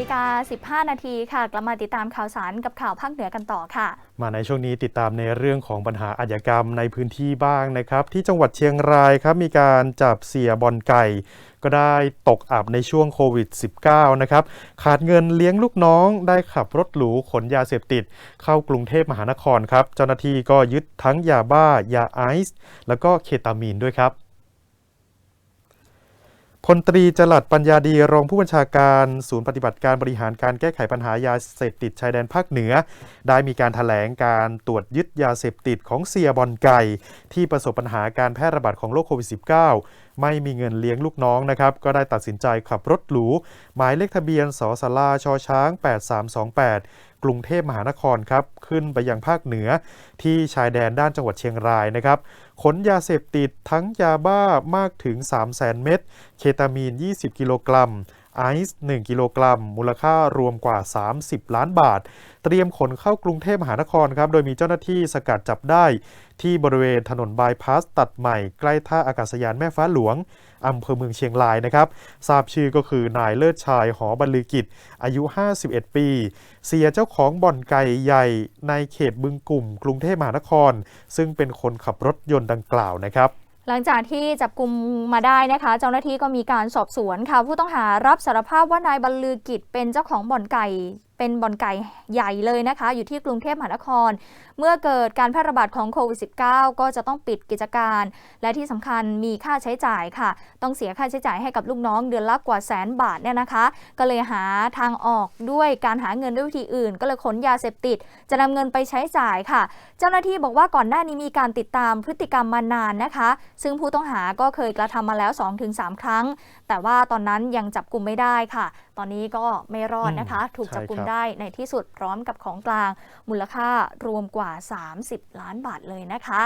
ฬิกา 15 นาทีค่ะ กลับมาติดตามข่าวสารกับข่าวภาคเหนือกันต่อค่ะ มาในช่วงนี้ติดตามในเรื่องของปัญหาอาชญากรรมในพื้นที่บ้างนะครับ ที่จังหวัดเชียงรายครับ มีการจับเสียบอลไก่ ก็ได้ตกอับในช่วงโควิด -19 นะครับ ขาดเงินเลี้ยงลูกน้อง ได้ขับรถหรูขนยาเสพติด เข้ากรุงเทพมหานครครับ เจ้าหน้าที่ก็ยึดทั้งยาบ้ายาไอซ์แล้วก็เคตามีนด้วยครับ พลตรีจลัดปัญญาดีรองผู้บัญชาการศูนย์ปฏิบัติการบริหารการแก้ไขปัญหายาเสพติดชายแดนภาคเหนือ ได้มีการถแถลงการตรวจยึดยาเสพติดของเซียบอลไก่ ที่ประสบปัญหาการแพร่ระบาดของโรคโควิด -19 ไม่มีเงินเลี้ยงลูกน้องนะครับ ก็ได้ตัดสินใจขับรถหรู หมายเลขทะเบียนสสลาชอช้าง 8328 กรุงเทพมหานครครับ ขึ้นไปยังภาคเหนือที่ชายแดนด้านจังหวัดเชียงรายนะครับขนยาเสพติดทั้งยาบ้ามากถึง 300,000 เม็ด เคตามีน 20 กิโลกรัม ไอซ์1กิโลกรัม มูลค่ารวมกว่า 30 ล้านบาท เตรียมขนเข้ากรุงเทพมหานครครับโดยมีเจ้าหน้าที่สกัดจับได้ ที่บริเวณถนนบายพาสตัดใหม่ ใกล้ท่าอากาศยานแม่ฟ้าหลวงอำเภอเมืองเชียงรายนะครับทราบชื่อก็คือนายเลิศชายหอบรรลือกิจ อายุ 51 ปี เสียเจ้าของบ่อนไก่ใหญ่ในเขตบึงกลุ่ม กรุงเทพมหานคร ซึ่งเป็นคนขับรถยนต์ดังกล่าวนะครับ หลังจากที่จับกลุ่มมาได้นะคะ เจ้าหน้าที่ก็มีการสอบสวนค่ะ ผู้ต้องหารับสารภาพว่านายบรรลือกิจเป็นเจ้าของบ่อนไก่ เป็นบ่อนไก่ใหญ่เลยนะคะ อยู่ที่กรุงเทพมหานคร เมื่อเกิดการแพร่ระบาดของโควิด -19 ก็จะต้องปิดกิจการ และที่สำคัญมีค่าใช้จ่ายค่ะ ต้องเสียค่าใช้จ่ายให้กับลูกน้องเดือนละกว่าแสนบาทเนี่ยนะคะ ก็เลยหาทางออกด้วยการหาเงินด้วยวิธีอื่น ก็เลยขนยาเสพติด จะนำเงินไปใช้จ่ายค่ะ เจ้าหน้าที่บอกว่าก่อนหน้านี้มีการติดตามพฤติกรรมมานานนะคะ ซึ่งผู้ต้องหาก็เคยกระทำมาแล้ว 2-3 ครั้ง แต่ว่าตอนนั้นยังจับกลุ่มไม่ได้ค่ะ ตอนนี้ก็ไม่รอดนะคะ ถูกจับกลุ่มได้ในที่สุดพร้อมกับของกลางมูลค่ารวมกว่า 30 ล้านบาทเลยนะคะ